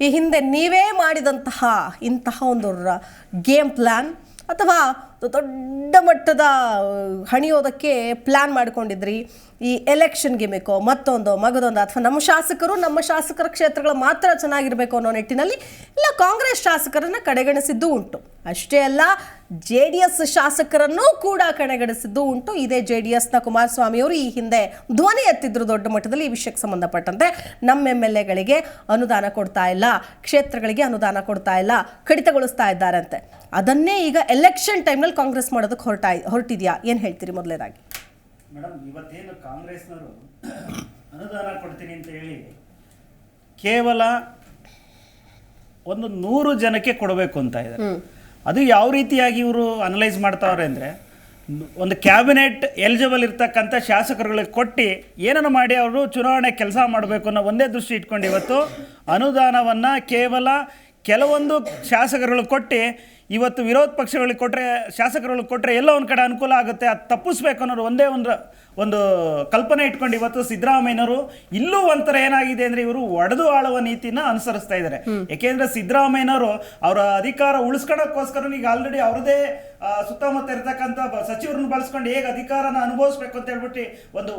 ಈ ಹಿಂದೆ ನೀವೇ ಮಾಡಿದಂತಹ ಇಂತಹ ಒಂದು ಗೇಮ್ ಪ್ಲ್ಯಾನ್ ಅಥವಾ ದೊಡ್ಡ ಮಟ್ಟದ ಹಣಿಯೋದಕ್ಕೆ ಪ್ಲ್ಯಾನ್ ಮಾಡ್ಕೊಂಡಿದ್ರಿ. ಈ ಎಲೆಕ್ಷನ್ಗೆ ಬೇಕೋ, ಮತ್ತೊಂದು, ಮಗದೊಂದು, ಅಥವಾ ನಮ್ಮ ಶಾಸಕರು ನಮ್ಮ ಶಾಸಕರ ಕ್ಷೇತ್ರಗಳು ಮಾತ್ರ ಚೆನ್ನಾಗಿರಬೇಕು ಅನ್ನೋ ನಿಟ್ಟಿನಲ್ಲಿ ಇಲ್ಲ ಕಾಂಗ್ರೆಸ್ ಶಾಸಕರನ್ನು ಕಡೆಗಣಿಸಿದ್ದು ಉಂಟು. ಅಷ್ಟೇ ಅಲ್ಲ ಜೆ ಡಿ ಎಸ್ ಶಾಸಕರನ್ನೂ ಕೂಡ ಕಡೆಗಣಿಸಿದ್ದು ಉಂಟು. ಇದೇ ಜೆ ಡಿ ಎಸ್ನ ಕುಮಾರಸ್ವಾಮಿಯವರು ಈ ಹಿಂದೆ ಧ್ವನಿ ಎತ್ತಿದ್ರು ದೊಡ್ಡ ಮಟ್ಟದಲ್ಲಿ ಈ ವಿಷಯಕ್ಕೆ ಸಂಬಂಧಪಟ್ಟಂತೆ. ನಮ್ಮ ಎಂ ಎಲ್ ಎಗಳಿಗೆ ಅನುದಾನ ಕೊಡ್ತಾ ಇಲ್ಲ, ಕ್ಷೇತ್ರಗಳಿಗೆ ಅನುದಾನ ಕೊಡ್ತಾ ಇಲ್ಲ, ಕಡಿತಗೊಳಿಸ್ತಾ ಇದ್ದಾರಂತೆ. ಅದನ್ನೇ ಈಗ ಎಲೆಕ್ಷನ್ ಕಾಂಗ್ರೆಸ್ ಮಾಡೋದಕ್ಕೆ ಹೊರಟ ಹೊರಟಿದ್ಯಾ? ಏನು ಹೇಳ್ತೀರಿ ಮೊದಲನೇದಾಗಿ? ಮೇಡಮ್ ಇವತ್ತೇನು ಕಾಂಗ್ರೆಸ್ನವರು ಅನುದಾನ ಕೊಡ್ತೀನಿ ಅಂತ ಹೇಳಿ ಕೇವಲ ಒಂದು ನೂರು ಜನಕ್ಕೆ ಕೊಡಬೇಕು ಅಂತ ಇದ್ದಾರೆ. ಅದು ಯಾವ ರೀತಿಯಾಗಿ ಇವರು ಅನಲೈಸ್ ಮಾಡ್ತಾವ್ರೆ ಅಂದರೆ ಒಂದು ಕ್ಯಾಬಿನೆಟ್ ಎಲಿಜಿಬಲ್ ಇರ್ತಕ್ಕಂಥ ಶಾಸಕರುಗಳಿಗೆ ಕೊಟ್ಟು ಏನನ್ನು ಮಾಡಿ ಅವರು ಚುನಾವಣೆ ಕೆಲಸ ಮಾಡಬೇಕು ಅನ್ನೋ ಒಂದೇ ದೃಷ್ಟಿ ಇಟ್ಕೊಂಡು ಇವತ್ತು ಅನುದಾನವನ್ನು ಕೇವಲ ಕೆಲವೊಂದು ಶಾಸಕರುಗಳು ಕೊಟ್ಟು ಇವತ್ತು ವಿರೋಧ ಪಕ್ಷಗಳಿಗೆ ಕೊಟ್ಟರೆ ಶಾಸಕರುಗಳಿಗೆ ಕೊಟ್ಟರೆ ಎಲ್ಲ ಒಂದು ಕಡೆ ಅನುಕೂಲ ಆಗುತ್ತೆ ಅದು ತಪ್ಪಿಸ್ಬೇಕು ಅನ್ನೋದು ಒಂದೇ ಒಂದು ಒಂದು ಕಲ್ಪನೆ ಇಟ್ಕೊಂಡು ಇವತ್ತು ಸಿದ್ದರಾಮಯ್ಯನವರು ಇಲ್ಲೂ ಒಂಥರ ಏನಾಗಿದೆ ಅಂದರೆ ಇವರು ಒಡೆದು ಆಳುವ ನೀತಿನ ಅನುಸರಿಸ್ತಾ ಇದ್ದಾರೆ. ಯಾಕೆಂದರೆ ಸಿದ್ದರಾಮಯ್ಯನವರು ಅವರ ಅಧಿಕಾರ ಉಳಿಸ್ಕೊಳ್ಳೋಕ್ಕೋಸ್ಕರ ಈಗ ಆಲ್ರೆಡಿ ಅವರದೇ ಸುತ್ತಮುತ್ತ ಇರ್ತಕ್ಕಂಥ ಸಚಿವರನ್ನು ಬಳಸ್ಕೊಂಡು ಹೇಗೆ ಅಧಿಕಾರನ ಅನುಭವಿಸ್ಬೇಕು ಅಂತ ಹೇಳ್ಬಿಟ್ಟು ಒಂದು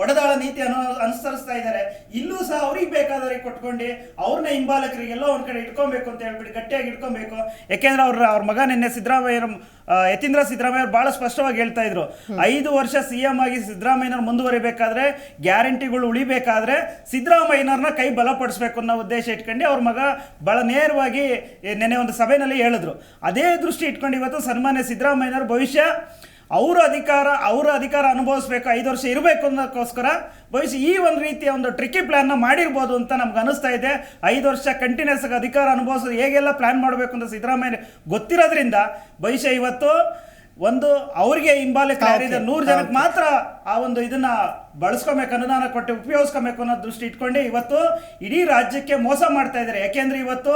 ಒಡೆದಾಳ ನೀತಿ ಅನು ಅನುಸರಿಸ್ತಾ ಇದ್ದಾರೆ. ಇಲ್ಲೂ ಸಹ ಅವ್ರಿಗೆ ಬೇಕಾದವ್ರಿಗೆ ಕೊಟ್ಕೊಂಡು ಅವ್ರನ್ನ ಹಿಂಬಾಲಕರಿಗೆಲ್ಲ ಒಂದ್ ಕಡೆ ಇಟ್ಕೊಬೇಕು ಅಂತ ಹೇಳ್ಬಿಟ್ಟು ಗಟ್ಟಿಯಾಗಿ ಇಟ್ಕೊಬೇಕು. ಯಾಕೆಂದ್ರೆ ಅವ್ರ ಅವ್ರ ಮಗ ನಿನ್ನೆ ಸಿದ್ದರಾಮಯ್ಯ ಯತೀಂದ್ರ ಸಿದ್ದರಾಮಯ್ಯ ಅವ್ರು ಬಹಳ ಸ್ಪಷ್ಟವಾಗಿ ಹೇಳ್ತಾ ಇದ್ರು. ಐದು ವರ್ಷ ಸಿ ಎಂ ಆಗಿ ಸಿದ್ದರಾಮಯ್ಯನವ್ರು ಮುಂದುವರಿಬೇಕಾದ್ರೆ ಗ್ಯಾರಂಟಿಗಳು ಉಳಿಬೇಕಾದ್ರೆ ಸಿದ್ದರಾಮಯ್ಯನವ್ರನ್ನ ಕೈ ಬಲಪಡಿಸ್ಬೇಕು ಅನ್ನೋ ಉದ್ದೇಶ ಇಟ್ಕೊಂಡು ಅವ್ರ ಮಗ ಬಹಳ ನೇರವಾಗಿ ನೆನೆ ನೆನ್ನೆ ಒಂದು ಸಭೆಯಲ್ಲಿ ಹೇಳಿದ್ರು. ಅದೇ ದೃಷ್ಟಿ ಇಟ್ಕೊಂಡು ಇವತ್ತು ಸನ್ಮಾನ್ಯ ಸಿದ್ದರಾಮಯ್ಯನವ್ರ ಭವಿಷ್ಯ ಅವರ ಅಧಿಕಾರ ಅವರ ಅಧಿಕಾರ ಅನುಭವಿಸ್ಬೇಕು ಐದು ವರ್ಷ ಇರಬೇಕು ಅನ್ನೋಕ್ಕೋಸ್ಕರ ಬಹುಶಃ ಈ ಒಂದು ರೀತಿಯ ಒಂದು ಟ್ರಿಕಿ ಪ್ಲ್ಯಾನ್ನ ಮಾಡಿರ್ಬೋದು ಅಂತ ನಮ್ಗೆ ಅನಿಸ್ತಾ ಇದೆ. ಐದು ವರ್ಷ ಕಂಟಿನ್ಯೂಸ್ ಆಗಿ ಅಧಿಕಾರ ಅನುಭವಿಸೋದು ಹೇಗೆಲ್ಲ ಪ್ಲ್ಯಾನ್ ಮಾಡಬೇಕು ಅಂತ ಸಿದ್ದರಾಮಯ್ಯ ಗೊತ್ತಿರೋದ್ರಿಂದ ಬಹುಶಃ ಇವತ್ತು ಒಂದು ಅವ್ರಿಗೆ ಹಿಂಬಾಲಕ ನೂರು ಜನಕ್ಕೆ ಮಾತ್ರ ಆ ಒಂದು ಇದನ್ನ ಬಳಸ್ಕೊಬೇಕು ಅನುದಾನ ಕೊಟ್ಟು ಉಪಯೋಗಿಸ್ಕೊಬೇಕು ಅನ್ನೋ ದೃಷ್ಟಿ ಇಟ್ಕೊಂಡು ಇವತ್ತು ಇಡೀ ರಾಜ್ಯಕ್ಕೆ ಮೋಸ ಮಾಡ್ತಾ ಇದ್ದಾರೆ. ಯಾಕೆಂದ್ರೆ ಇವತ್ತು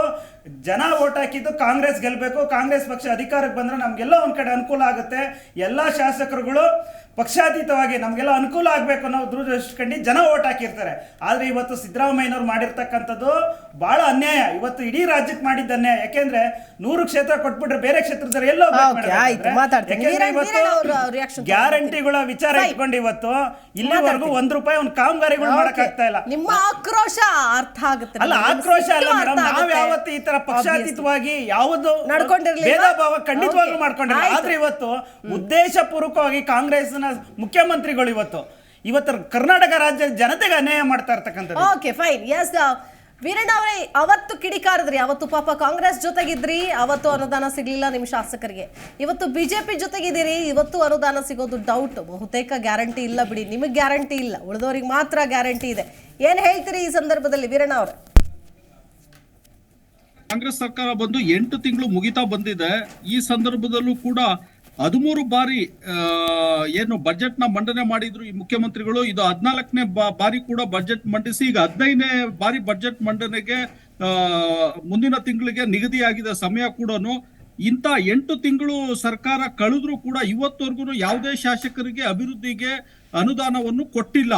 ಜನ ಓಟ್ ಹಾಕಿದ್ದು ಕಾಂಗ್ರೆಸ್ ಗೆಲ್ಬೇಕು ಕಾಂಗ್ರೆಸ್ ಪಕ್ಷ ಅಧಿಕಾರಕ್ಕೆ ಬಂದ್ರೆ ನಮ್ಗೆಲ್ಲ ಒಂದ್ ಕಡೆ ಅನುಕೂಲ ಆಗುತ್ತೆ. ಎಲ್ಲಾ ಶಾಸಕರುಗಳು ಪಕ್ಷಾತೀತವಾಗಿ ನಮಗೆಲ್ಲ ಅನುಕೂಲ ಆಗಬೇಕು ಅನ್ನೋ ದೃಷ್ಟಿಕೊಂಡು ಜನ ಓಟ್ ಹಾಕಿರ್ತಾರೆ. ಆದ್ರೆ ಇವತ್ತು ಸಿದ್ದರಾಮಯ್ಯನವ್ರು ಮಾಡಿರ್ತಕ್ಕಂಥದ್ದು ಬಹಳ ಅನ್ಯಾಯ. ಇವತ್ತು ಇಡೀ ರಾಜ್ಯಕ್ಕೆ ಮಾಡಿದ್ದ ಅನ್ಯಾಯ. ಯಾಕೆಂದ್ರೆ ನೂರು ಕ್ಷೇತ್ರ ಕೊಟ್ಬಿಟ್ರೆ ಬೇರೆ ಕ್ಷೇತ್ರದಲ್ಲಿ ಎಲ್ಲೋ ಗ್ಯಾರಂಟಿಗಳ ವಿಚಾರ. ಇಟ್ಕೊಂಡು ಇವತ್ತು ಇಲ್ಲಿವರೆಗೂ ಒಂದ್ ರೂಪಾಯಿ ಒಂದು ಕಾಮಗಾರಿಗಳು ಮಾಡಕ್ ಆಗ್ತಾ ಇಲ್ಲ. ನಿಮ್ಮ ಆಕ್ರೋಶ ಅರ್ಥ ಆಗುತ್ತೆ. ಅಲ್ಲ ಆಕ್ರೋಶ ಅಲ್ಲ ಮೇಡಮ್ ನಾವ್. ಯಾವತ್ತು ಈ ತರ ಪಕ್ಷಾತೀತವಾಗಿ ಯಾವುದು ನಡ್ಕೊಂಡಿರಲಿಲ್ಲ? ಭೇದ ಭಾವ ಖಂಡಿತವಾಗ್ಲೂ. ಮಾಡ್ಕೊಂಡಿಲ್ಲ. ಆದ್ರೆ ಇವತ್ತು ಉದ್ದೇಶ ಪೂರ್ವಕವಾಗಿ ಕಾಂಗ್ರೆಸ್ನ ಮುಖ್ಯಮಂತ್ರಿಗಳು ಇವತ್ತು ಇವತ್ತು ಕರ್ನಾಟಕ ರಾಜ್ಯದ ಜನತೆಗೆ ಅನ್ಯಾಯ ಮಾಡ್ತಾ ಇರ್ತಕ್ಕಂಥದ್ದು. ಓಕೆ ಫೈನ್ ಎಸ್ ವೀರಣ್ಣ ಅವರೇ, ಅವತ್ತು ಕಿಡಿಕಾರದ್ರಿ, ಅವತ್ತು ಪಾಪ ಕಾಂಗ್ರೆಸ್ ಜೊತೆಗಿದ್ರಿ, ಅವತ್ತು ಅನುದಾನ ಸಿಗ್ಲಿಲ್ಲ ನಿಮ್ಮ ಶಾಸಕರಿಗೆ. ಇವತ್ತು ಬಿಜೆಪಿ ಜೊತೆಗಿದ್ದೀರಿ, ಇವತ್ತು ಅನುದಾನ ಸಿಗೋದು ಡೌಟ್ ಬಹುತೇಕ ಗ್ಯಾರಂಟಿ ಇಲ್ಲ ಬಿಡಿ, ನಿಮಗೆ ಗ್ಯಾರಂಟಿ ಇಲ್ಲ, ಉಳಿದವರಿಗೆ ಮಾತ್ರ ಗ್ಯಾರಂಟಿ ಇದೆ. ಏನ್ ಹೇಳ್ತೀರಿ ಈ ಸಂದರ್ಭದಲ್ಲಿ ವೀರಣ್ಣ ಅವರೇ? ಕಾಂಗ್ರೆಸ್ ಸರ್ಕಾರ ಬಂದು ಎಂಟು ತಿಂಗಳು ಮುಗಿತಾ ಬಂದಿದೆ. ಈ ಸಂದರ್ಭದಲ್ಲೂ ಕೂಡ ಹದಿಮೂರು ಬಾರಿ ಏನು ಬಜೆಟ್ನ ಮಂಡನೆ ಮಾಡಿದ್ರು ಈ ಮುಖ್ಯಮಂತ್ರಿಗಳು. ಇದು ಹದಿನಾಲ್ಕನೇ ಬಾರಿ ಕೂಡ ಬಜೆಟ್ ಮಂಡಿಸಿ, ಈಗ ಹದಿನೈದನೇ ಬಾರಿ ಬಜೆಟ್ ಮಂಡನೆಗೆ ಮುಂದಿನ ತಿಂಗಳಿಗೆ ನಿಗದಿಯಾಗಿದೆ ಸಮಯ ಕೂಡ ಇಂಥ ಎಂಟು ತಿಂಗಳು ಸರ್ಕಾರ ಕಳೆದ್ರೂ ಕೂಡ ಇವತ್ತವರೆಗೂ ಯಾವುದೇ ಶಾಸಕರಿಗೆ ಅಭಿವೃದ್ಧಿಗೆ ಅನುದಾನವನ್ನು ಕೊಟ್ಟಿಲ್ಲ.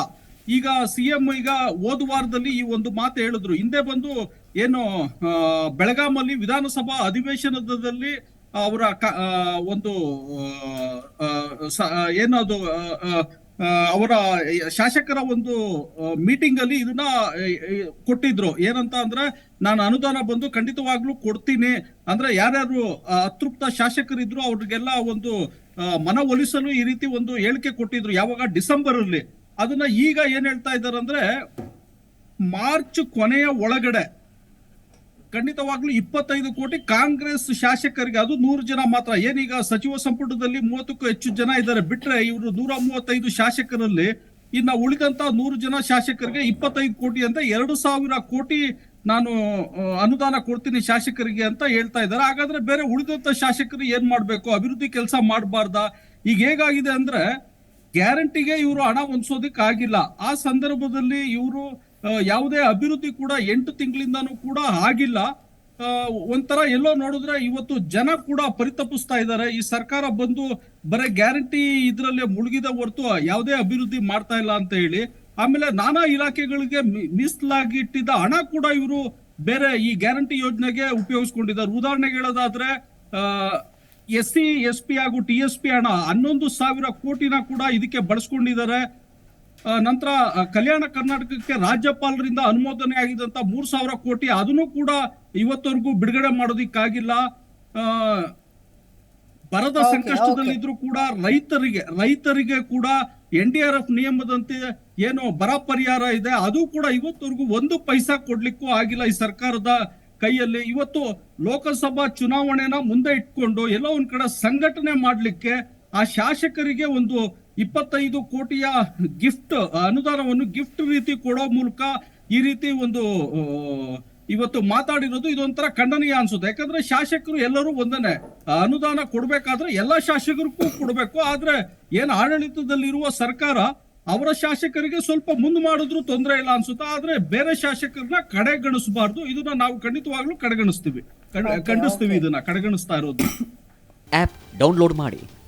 ಈಗ ಸಿ ಎಂ ಈಗ ಹೋದ ವಾರದಲ್ಲಿ ಈ ಒಂದು ಮಾತು ಹೇಳಿದ್ರು. ಹಿಂದೆ ಬಂದು, ಏನು ಬೆಳಗಾಮಲ್ಲಿ ವಿಧಾನಸಭಾ ಅಧಿವೇಶನದಲ್ಲಿ ಅವರ ಒಂದು ಏನದು ಅವರ ಶಾಸಕರ ಒಂದು ಮೀಟಿಂಗ್ ಅಲ್ಲಿ ಇದನ್ನ ಕೊಟ್ಟಿದ್ರು. ಏನಂತ ಅಂದ್ರೆ, ನಾನು ಅನುದಾನ ಬಂದು ಖಂಡಿತವಾಗ್ಲೂ ಕೊಡ್ತೀನಿ. ಅಂದ್ರೆ ಯಾರ್ಯಾರು ಅತೃಪ್ತ ಶಾಸಕರಿದ್ರು, ಅವ್ರಿಗೆಲ್ಲ ಒಂದು ಮನವೊಲಿಸಲು ಈ ರೀತಿ ಒಂದು ಹೇಳಿಕೆ ಕೊಟ್ಟಿದ್ರು, ಯಾವಾಗ ಡಿಸೆಂಬರ್ ಅಲ್ಲಿ ಅದನ್ನ ಈಗ ಏನ್ ಹೇಳ್ತಾ ಇದ್ದಾರೆ ಅಂದ್ರೆ, ಮಾರ್ಚ್ ಕೊನೆಯ ಒಳಗಡೆ ಖಂಡಿತವಾಗ್ಲೂ ಇಪ್ಪತ್ತೈದು ಕೋಟಿ ಕಾಂಗ್ರೆಸ್ ಶಾಸಕರಿಗೆ ಅದು ನೂರು ಜನ ಮಾತ್ರ. ಏನೀಗ ಸಚಿವ ಸಂಪುಟದಲ್ಲಿ ಮೂವತ್ತಕ್ಕೂ ಹೆಚ್ಚು ಜನ ಇದ್ದಾರೆ. ಬಿಟ್ರೆ ಇವರು ನೂರ ಮೂವತ್ತೈದು ಶಾಸಕರಲ್ಲಿ ಇನ್ನ ಉಳಿದಂತ ನೂರು ಜನ ಶಾಸಕರಿಗೆ ಇಪ್ಪತ್ತೈದು ಕೋಟಿ ಅಂತ ಎರಡು ಸಾವಿರ ಕೋಟಿ ನಾನು ಅನುದಾನ ಕೊಡ್ತೀನಿ ಶಾಸಕರಿಗೆ ಅಂತ ಹೇಳ್ತಾ ಇದ್ದಾರೆ. ಹಾಗಾದ್ರೆ ಬೇರೆ ಉಳಿದಂತ ಶಾಸಕರು ಏನ್ ಮಾಡ್ಬೇಕು? ಅಭಿವೃದ್ಧಿ ಕೆಲಸ ಮಾಡಬಾರ್ದ? ಈಗ ಹೇಗಾಗಿದೆ ಅಂದ್ರೆ ಗ್ಯಾರಂಟಿಗೆ ಇವರು ಹಣ ಹೊಂದಿಸೋದಕ್ಕೆ ಆಗಿಲ್ಲ ಆ ಸಂದರ್ಭದಲ್ಲಿ ಇವರು ಯಾವುದೇ ಅಭಿವೃದ್ಧಿ ಕೂಡ ಎಂಟು ತಿಂಗಳಿಂದಾನು ಕೂಡ ಆಗಿಲ್ಲ. ಒಂಥರ ಎಲ್ಲೋ ನೋಡಿದ್ರೆ ಇವತ್ತು ಜನ ಕೂಡ ಪರಿತಪಿಸ್ತಾ ಇದ್ದಾರೆ. ಈ ಸರ್ಕಾರ ಬಂದು ಬರೀ ಗ್ಯಾರಂಟಿ ಇದರಲ್ಲೇ ಮುಳುಗಿದ ಹೊರತು ಯಾವುದೇ ಅಭಿವೃದ್ಧಿ ಮಾಡ್ತಾ ಇಲ್ಲ ಅಂತ ಹೇಳಿ. ಆಮೇಲೆ ನಾನಾ ಇಲಾಖೆಗಳಿಗೆ ಮೀಸಲಾಗಿಟ್ಟಿದ್ದ ಹಣ ಕೂಡ ಇವರು ಬೇರೆ ಈ ಗ್ಯಾರಂಟಿ ಯೋಜನೆಗೆ ಉಪಯೋಗಿಸ್ಕೊಂಡಿದ್ದಾರೆ. ಉದಾಹರಣೆಗೆ ಹೇಳೋದಾದ್ರೆ ಎಸ್ ಸಿ ಎಸ್ ಪಿ ಹಾಗೂ ಟಿ ಎಸ್ ಪಿ ಹಣ ಹನ್ನೊಂದು ಸಾವಿರ ಕೋಟಿನ ಕೂಡ ಇದಕ್ಕೆ ಬಳಸ್ಕೊಂಡಿದ್ದಾರೆ. ನಂತರ ಕಲ್ಯಾಣ ಕರ್ನಾಟಕಕ್ಕೆ ರಾಜ್ಯಪಾಲರಿಂದ ಅನುಮೋದನೆ ಆಗಿದಂತ ಮೂರ್ ಸಾವಿರ ಕೋಟಿ ಅದನ್ನು ಕೂಡ ಇವತ್ತವರೆಗೂ ಬಿಡುಗಡೆ ಮಾಡೋದಿಕ್ಕಾಗಿಲ್ಲ. ಆ, ಬರದ ಸಂಕಷ್ಟದಲ್ಲಿದ್ರು ಕೂಡ ರೈತರಿಗೆ ರೈತರಿಗೆ ಕೂಡ ಎನ್ ಡಿ ಆರ್ ಎಫ್ ನಿಯಮದಂತೆ ಏನು ಬರ ಪರಿಹಾರ ಇದೆ. ಅದು ಕೂಡ ಇವತ್ತವರೆಗೂ ಒಂದು ಪೈಸಾ ಕೊಡ್ಲಿಕ್ಕೂ ಆಗಿಲ್ಲ ಈ ಸರ್ಕಾರದ ಕೈಯಲ್ಲಿ. ಇವತ್ತು ಲೋಕಸಭಾ ಚುನಾವಣೆನ ಮುಂದೆ ಇಟ್ಕೊಂಡು ಎಲ್ಲೋ ಒಂದ್ ಕಡೆ ಸಂಘಟನೆ ಮಾಡ್ಲಿಕ್ಕೆ ಆ ಶಾಸಕರಿಗೆ ಒಂದು ಇಪ್ಪತ್ತೈದು ಕೋಟಿಯ ಗಿಫ್ಟ್ ಅನುದಾನವನ್ನು ಗಿಫ್ಟ್ ರೀತಿ ಕೊಡೋ ಮೂಲಕ ಈ ರೀತಿ ಒಂದು ಇವತ್ತು ಮಾತಾಡಿರೋದು ಇದೊಂಥರ ಖಂಡನೀಯ ಅನ್ಸುತ್ತೆ. ಯಾಕಂದ್ರೆ ಶಾಸಕರು ಎಲ್ಲರೂ ಒಂದನೇ ಅನುದಾನ ಕೊಡ್ಬೇಕಾದ್ರೆ ಎಲ್ಲ ಶಾಸಕರಿಗೂ ಕೊಡಬೇಕು. ಆದ್ರೆ ಏನ್ ಆಡಳಿತದಲ್ಲಿರುವ ಸರ್ಕಾರ ಅವರ ಶಾಸಕರಿಗೆ ಸ್ವಲ್ಪ ಮುಂದೆ ಮಾಡಿದ್ರು ತೊಂದರೆ ಇಲ್ಲ ಅನ್ಸುತ್ತೆ. ಆದ್ರೆ ಬೇರೆ ಶಾಸಕರನ್ನ ಕಡೆಗಣಿಸಬಾರ್ದು. ಇದನ್ನ ನಾವು ಖಂಡಿತವಾಗ್ಲೂ ಕಡೆಗಣಿಸ್ತೀವಿ. ಖಂಡಿಸ್ತೀವಿ ಇದನ್ನ ಕಡೆಗಣಿಸ್ತಾ ಇರೋದು. ಆಪ್ ಡೌನ್ಲೋಡ್ ಮಾಡಿ.